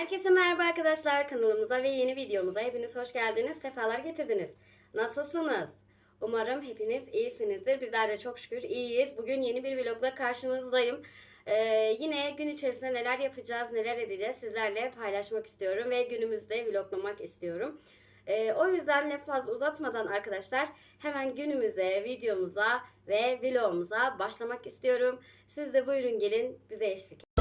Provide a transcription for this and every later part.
Herkese merhaba arkadaşlar. Kanalımıza ve yeni videomuza hepiniz hoş geldiniz. Sefalar getirdiniz. Nasılsınız? Umarım hepiniz iyisinizdir. Bizler de çok şükür iyiyiz. Bugün yeni bir vlogla karşınızdayım. Ee, yine gün içerisinde neler yapacağız, neler edeceğiz sizlerle paylaşmak istiyorum ve günümüzde vloglamak istiyorum. Ee, o yüzden laf fazla uzatmadan arkadaşlar hemen günümüze, videomuza ve vlogumuza başlamak istiyorum. Siz de buyurun gelin bize eşlik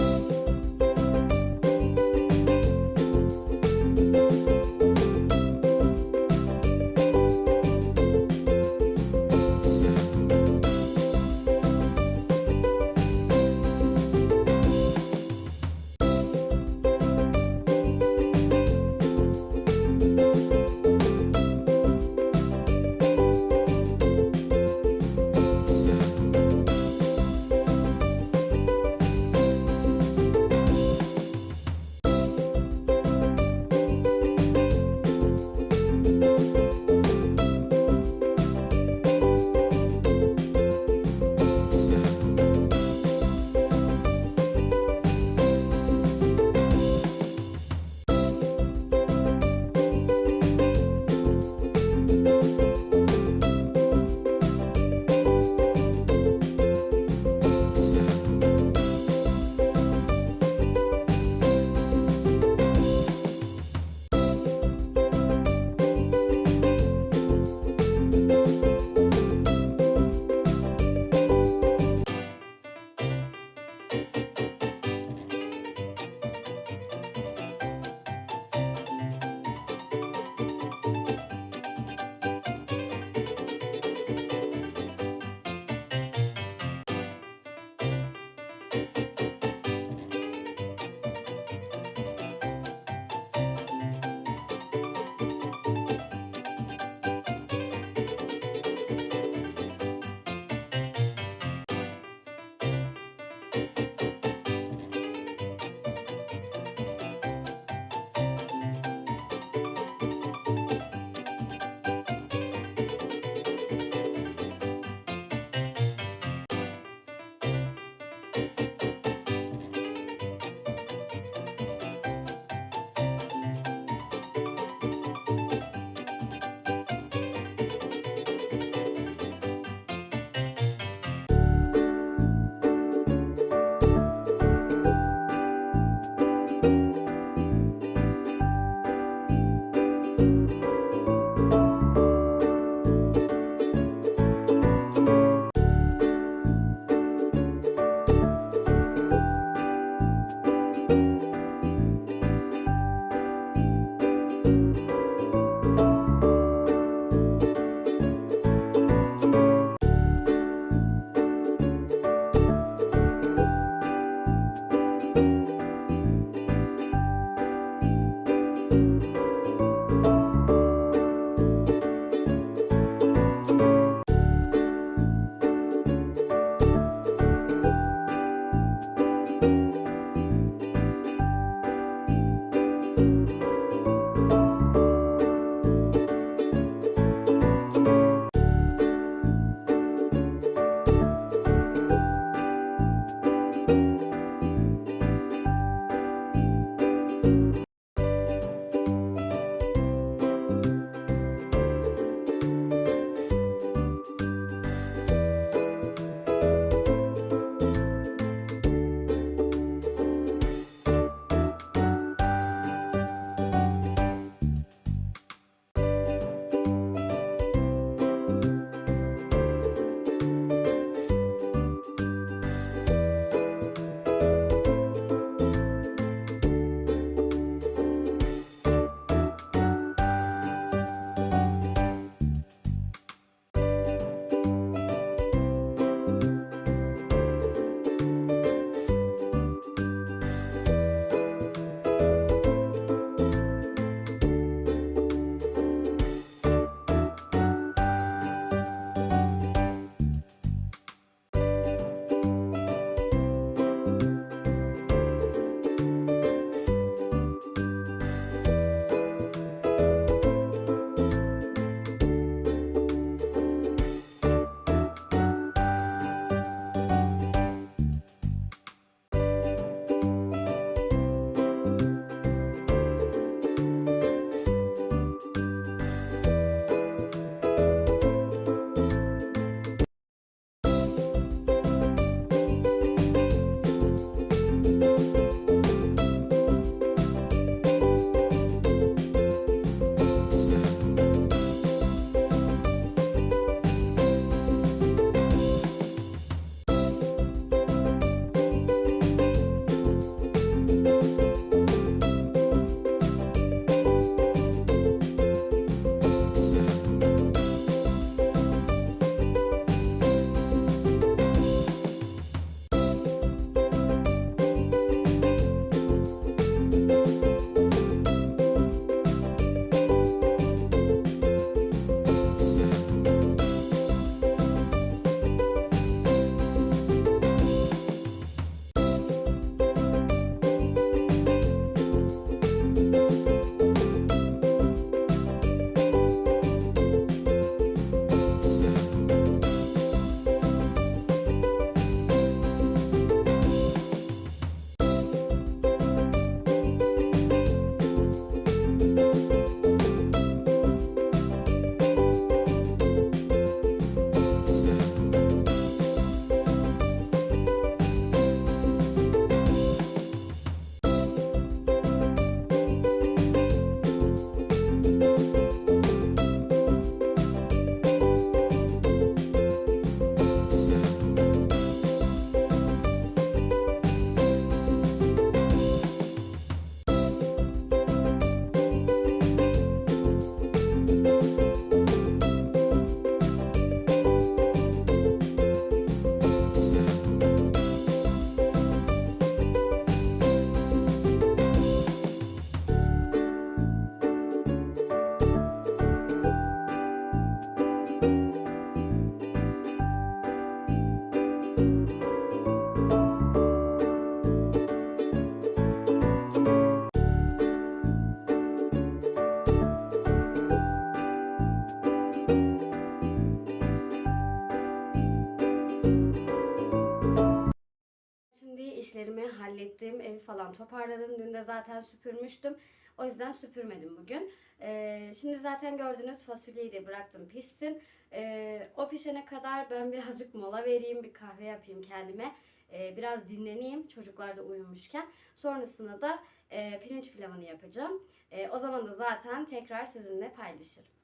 hallettim. Evi falan toparladım. Dün de zaten süpürmüştüm. O yüzden süpürmedim bugün. Ee, şimdi zaten gördüğünüz fasulyeyi de bıraktım pişsin. Ee, o pişene kadar ben birazcık mola vereyim. Bir kahve yapayım kendime. Ee, biraz dinleneyim. Çocuklar da uyumuşken. Sonrasında da e, pirinç pilavını yapacağım. E, o zaman da zaten tekrar sizinle paylaşırım.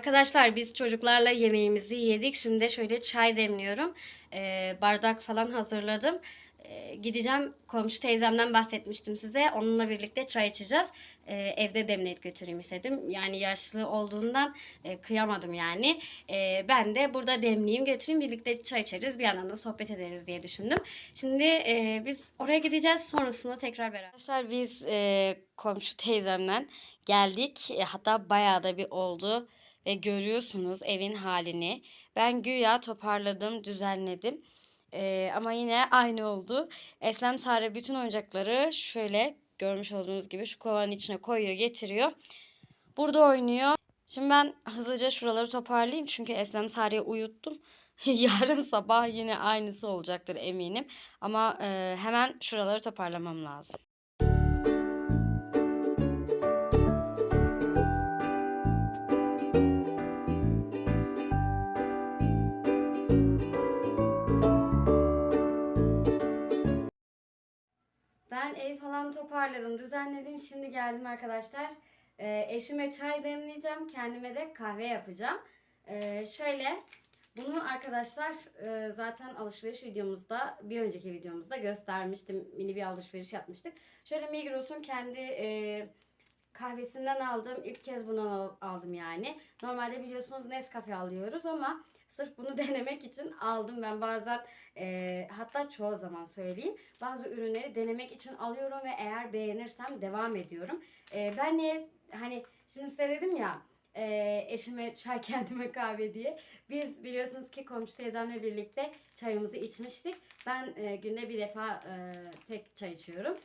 Arkadaşlar biz çocuklarla yemeğimizi yedik. Şimdi şöyle çay demliyorum. Ee, bardak falan hazırladım. Ee, gideceğim komşu teyzemden bahsetmiştim size. Onunla birlikte çay içeceğiz. Ee, evde demleyip götüreyim istedim. Yani yaşlı olduğundan e, kıyamadım yani. Ee, ben de burada demleyeyim götüreyim birlikte çay içeriz. Bir yandan da sohbet ederiz diye düşündüm. Şimdi e, biz oraya gideceğiz. Sonrasında tekrar beraber. Arkadaşlar biz e, komşu teyzemden geldik. E, hatta bayağı da bir oldu ve görüyorsunuz evin halini. Ben güya toparladım, düzenledim. Ee, ama yine aynı oldu. Eslem Sare bütün oyuncakları şöyle görmüş olduğunuz gibi şu kovanın içine koyuyor, getiriyor. Burada oynuyor. Şimdi ben hızlıca şuraları toparlayayım çünkü Eslem Sare'yi uyuttum. Yarın sabah yine aynısı olacaktır eminim. Ama e, hemen şuraları toparlamam lazım. Toparladım, düzenledim. Şimdi geldim arkadaşlar. Ee, eşime çay demleyeceğim. Kendime de kahve yapacağım. Ee, şöyle bunu arkadaşlar e, zaten alışveriş videomuzda bir önceki videomuzda göstermiştim. Mini bir alışveriş yapmıştık. Şöyle Migros'un kendi e, kahvesinden aldım. İlk kez bundan al- aldım yani. Normalde biliyorsunuz Nescafe alıyoruz ama sırf bunu denemek için aldım. Ben bazen e, hatta çoğu zaman söyleyeyim. Bazı ürünleri denemek için alıyorum ve eğer beğenirsem devam ediyorum. E, ben niye hani şimdi size dedim ya e, eşime çay kendime kahve diye. Biz biliyorsunuz ki komşu teyzemle birlikte çayımızı içmiştik. Ben e, günde bir defa e, tek çay içiyorum.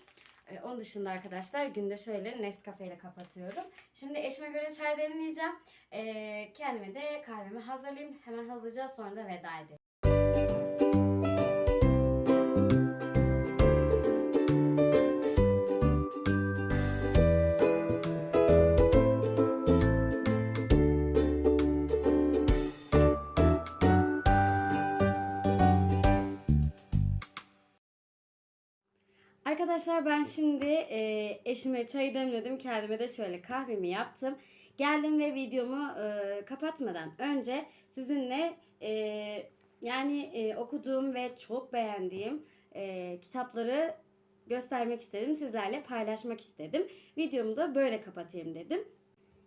E, onun dışında arkadaşlar günde şöyle Nescafe ile kapatıyorum. Şimdi eşime göre çay demleyeceğim. E, kendime de kahvemi hazırlayayım. Hemen hızlıca sonra da veda edelim. Arkadaşlar ben şimdi e, eşime çay demledim. Kendime de şöyle kahvemi yaptım. Geldim ve videomu e, kapatmadan önce sizinle e, yani e, okuduğum ve çok beğendiğim e, kitapları göstermek istedim. Sizlerle paylaşmak istedim. Videomu da böyle kapatayım dedim.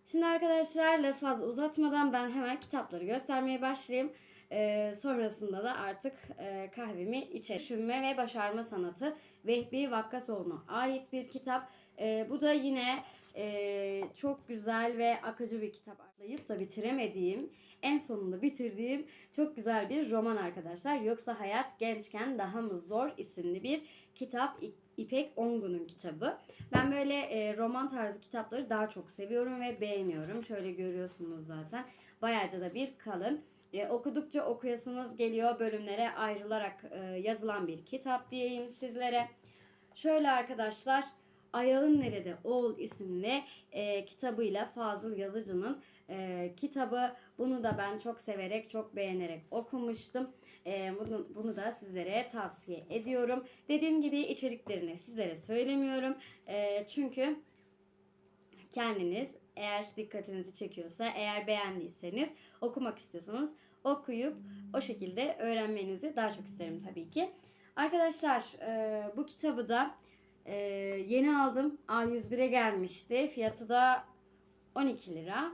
Şimdi arkadaşlar lafı fazla uzatmadan ben hemen kitapları göstermeye başlayayım. Ee, sonrasında da artık e, kahvemi içerim. Düşünme ve Başarma Sanatı Vehbi Vakkasoğlu'na ait bir kitap. Ee, bu da yine e, çok güzel ve akıcı bir kitap. Atlayıp da bitiremediğim, en sonunda bitirdiğim çok güzel bir roman arkadaşlar. Yoksa Hayat Gençken Daha mı Zor isimli bir kitap. İpek Ongun'un kitabı. Ben böyle e, roman tarzı kitapları daha çok seviyorum ve beğeniyorum. Şöyle görüyorsunuz zaten. Bayağıca da bir kalın. E, okudukça okuyasınız geliyor bölümlere ayrılarak e, yazılan bir kitap diyeyim sizlere. Şöyle arkadaşlar Ayağın Nerede Oğul isimli e, kitabıyla Fazıl Yazıcı'nın e, kitabı. Bunu da ben çok severek, çok beğenerek okumuştum. E, bunu, bunu da sizlere tavsiye ediyorum. Dediğim gibi içeriklerini sizlere söylemiyorum. E, çünkü kendiniz eğer dikkatinizi çekiyorsa, eğer beğendiyseniz, okumak istiyorsanız okuyup o şekilde öğrenmenizi daha çok isterim tabii ki. Arkadaşlar e, bu kitabı da e, yeni aldım. A101'e gelmişti. Fiyatı da 12 lira.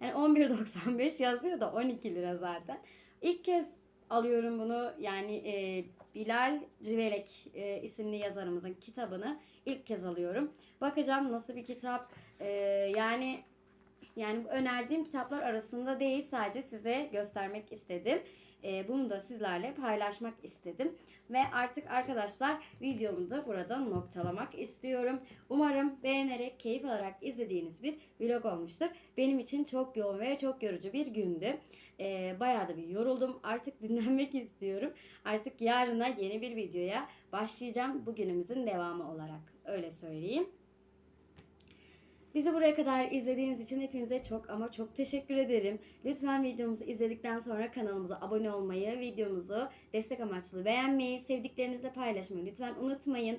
Yani 11.95 yazıyor da 12 lira zaten. İlk kez alıyorum bunu. Yani e, Bilal Civelek isimli yazarımızın kitabını ilk kez alıyorum. Bakacağım nasıl bir kitap. E, yani yani önerdiğim kitaplar arasında değil sadece size göstermek istedim. E, bunu da sizlerle paylaşmak istedim. Ve artık arkadaşlar videomu da burada noktalamak istiyorum. Umarım beğenerek, keyif alarak izlediğiniz bir vlog olmuştur. Benim için çok yoğun ve çok yorucu bir gündü. E, bayağı da bir yoruldum. Artık dinlenmek istiyorum. Artık yarına yeni bir videoya başlayacağım. Bugünümüzün devamı olarak. Öyle söyleyeyim. Bizi buraya kadar izlediğiniz için hepinize çok ama çok teşekkür ederim. Lütfen videomuzu izledikten sonra kanalımıza abone olmayı, videomuzu destek amaçlı beğenmeyi, sevdiklerinizle paylaşmayı lütfen unutmayın.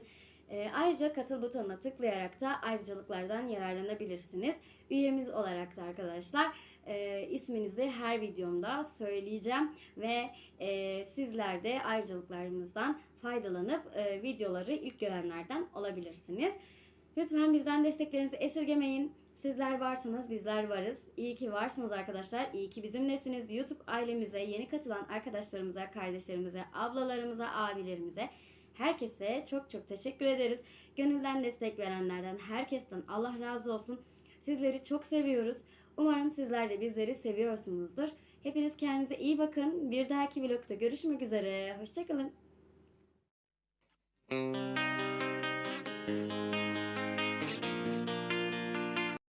Ee, ayrıca katıl butonuna tıklayarak da ayrıcalıklardan yararlanabilirsiniz. Üyemiz olarak da arkadaşlar e, isminizi her videomda söyleyeceğim ve e, sizler de ayrıcalıklarımızdan faydalanıp e, videoları ilk görenlerden olabilirsiniz. Lütfen bizden desteklerinizi esirgemeyin. Sizler varsanız bizler varız. İyi ki varsınız arkadaşlar. İyi ki bizimlesiniz. YouTube ailemize, yeni katılan arkadaşlarımıza, kardeşlerimize, ablalarımıza, abilerimize, herkese çok çok teşekkür ederiz. Gönülden destek verenlerden, herkesten Allah razı olsun. Sizleri çok seviyoruz. Umarım sizler de bizleri seviyorsunuzdur. Hepiniz kendinize iyi bakın. Bir dahaki vlogda görüşmek üzere. Hoşçakalın.